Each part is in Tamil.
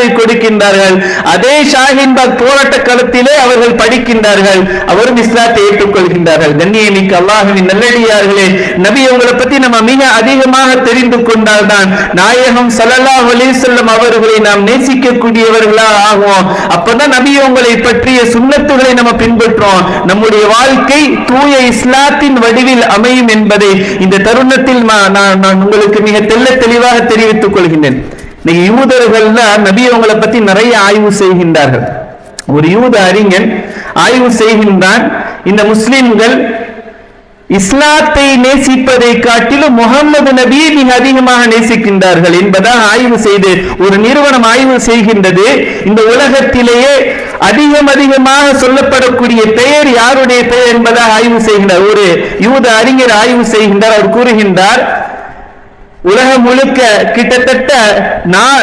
ஜனாசாவை கொடுக்கின்றார்கள். அதே ஷாஹின்பாக் போராட்ட களத்திலே அவர்கள் படிக்கின்றார்கள். அவரும் இஸ்லாத்தை ஏற்றுக்கொள்கின்றார்கள். கண்ணியமிக்க அல்லாஹுவின் நல்லடியார்களே நபி உங்களை பத்தி நம்ம மிக அதிகமாக தெரிந்து கொண்டால்தான் நாயகம் ஸல்லல்லாஹு அலிசல்லம் அவர்களை நாம் நேசிக்கக்கூடியவர்களா ஆகும் அப்பதான் நபி உங்களை பற்றிய சுண்ணத்துகளை நம்ம பின்பற்றோம் நம்முடைய வாழ்க்கை தூய இஸ்லாத்தின் வடிவில் அமையும் என்பதை இந்த தருணத்தில் நான் நான் நான் உங்களுக்கு மிக தெல்ல தெளிவாக தெரிவித்துக் கொள்கின்றேன். இன்னைக்கு யூதர்கள்னா நபி அவங்களை பத்தி நிறைய ஆய்வு செய்கின்றார்கள். ஒரு யூத அறிஞன் ஆய்வு செய்கின்றான் இந்த முஸ்லிம்கள் இஸ்லாத்தை நேசிப்பதை காட்டிலும் முகமது நபியை மிக அதிகமாக நேசிக்கின்றார்கள் என்பதாக ஆய்வு செய்து ஒரு நிறுவனம் ஆய்வு செய்கின்றது. இந்த உலகத்திலேயே அதிகம் அதிகமாக சொல்லப்படக்கூடிய பெயர் யாருடைய பெயர் என்பதாக ஆய்வு செய்கின்றார் ஒரு யூத அறிஞர் ஆய்வு செய்கின்றார் அவர் கூறுகின்றார் உலகம் முழுக்க கிட்டத்தட்ட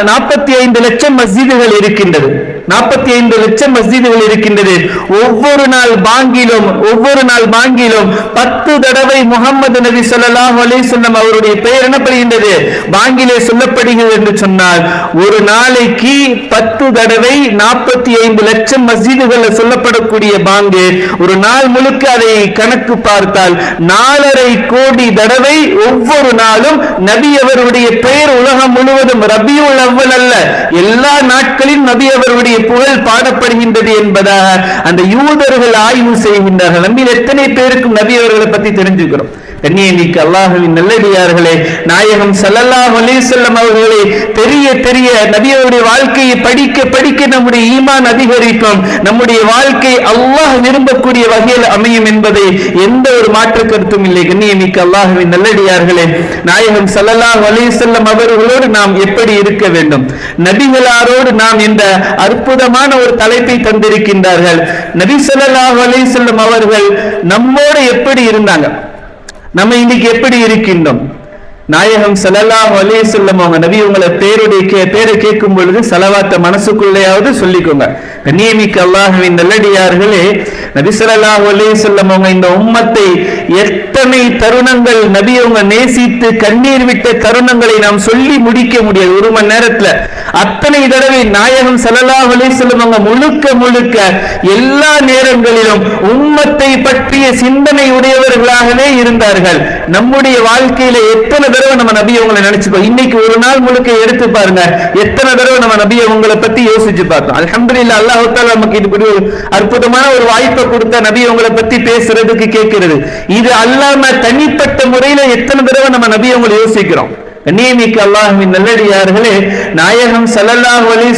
நாற்பத்தி ஐந்து லட்சம் மஸ்ஜிதுகள் இருக்கின்றது. நாற்பத்தி ஐந்து லட்சம் மஸ்ஜிதுகள் இருக்கின்றது. ஒவ்வொரு நாள் பாங்கிலும் ஒவ்வொரு நாள் பாங்கிலும் பத்து தடவை முகமது நபி சொல்லலாம் அலைஹி அவருடைய பெயர் என்னப்படுகின்றது பாங்கிலே சொல்லப்படுகிறது என்று சொன்னால் ஒரு நாளைக்கு பத்து தடவை நாற்பத்தி ஐந்து லட்சம் மசீதுகள்ல சொல்லப்படக்கூடிய பாங்கு ஒரு நாள் முழுக்க அதை கணக்கு பார்த்தால் நாலரை கோடி தடவை ஒவ்வொரு நாளும் நபி அவருடைய பெயர் உலகம் முழுவதும் ரபியுல் அவ்வல் அல்ல. எல்லா நாட்களிலும் நபி அவருடைய புகழ் பாடப்படுகின்றது என்பதாக அந்த யூதர்கள் ஆய்வு செய்கின்றார்கள். நம்மில் எத்தனை பேருக்கும் நபி அவர்களை பத்தி தெரிஞ்சுக்கிறோம்? கண்ணியமிக்க அல்லாஹுவின் நல்லடியார்களே நாயகம் சல்லல்லாஹ் அலிசல்லம் அவர்களே தெரிய தெரிய நபியவருடைய வாழ்க்கையை படிக்க படிக்க நம்முடைய ஈமான் அதிகரிக்கும். நம்முடைய வாழ்க்கை அல்லாஹ் விரும்பக்கூடிய வகையில் அமையும் என்பதை எந்த ஒரு மாற்று கருத்தும் இல்லை. கண்ணியமிக்க அல்லாஹுவின் நல்லடியார்களே நாயகம் சல்லல்லாஹ் அலிசல்லம் அவர்களோடு நாம் எப்படி இருக்க வேண்டும்? நபிகளாரோடு நாம் இந்த அற்புதமான ஒரு தலைப்பை தந்திருக்கின்றார்கள். நபி சல்லாஹ் அலிசல்லம் அவர்கள் நம்மோடு எப்படி இருந்தாங்க? நம்ம இன்னைக்கு எப்படி இருக்கின்றோம்? நாயகம் ஸல்லல்லாஹு அலைஹி வஸல்லம் அவங்க நபி உங்களை பேருடைய பேரை கேட்கும் பொழுது செலவாத்த மனசுக்குள்ளேயாவது சொல்லிக்கோங்க. கண்ணியமிக்க அல்லாஹுவின் நல்லடியார்களே நபி ஸல்லல்லாஹு அலைஹி வஸல்லம் அவங்க இந்த உம்மத்தை எத்தனை தருணங்கள் நபி அவங்க நேசித்து கண்ணீர் விட்ட தருணங்களை நாம் சொல்லி முடிக்க முடியாது. ஒரு மணி நேரத்துல அத்தனை தடவை நாயகம் ஸல்லல்லாஹு அலைஹி வஸல்லம் அவங்க முழுக்க முழுக்க எல்லா நேரங்களிலும் உம்மத்தை பற்றிய சிந்தனை உடையவர்களாகவே இருந்தார்கள். நம்முடைய வாழ்க்கையில எத்தனை தடவை நம்ம நபி அவங்களை நினைச்சுப்போம் இன்னைக்கு ஒரு நாள் முழுக்க எடுத்து பாருங்க. எத்தனை தடவை நம்ம நபி அவங்களை பத்தி யோசிச்சு பார்த்தோம். அல்ஹம்துலில்லாஹ் அல்லாஹ் தஆலா நமக்கு இப்படி ஒரு அற்புதமான ஒரு வாய்ப்பை கொடுத்த நபி அவங்களை பத்தி பேசுறதுக்கு கேட்கிறது இது அல்லாம தனிப்பட்ட முறையில எத்தனை தடவை நம்ம நபி அவங்களை யோசிக்கிறோம். கண்ணியமிக்க அல்லாஹ்வின் நல்லடியார்களே நாயகம் ஸல்லல்லாஹு அலைஹி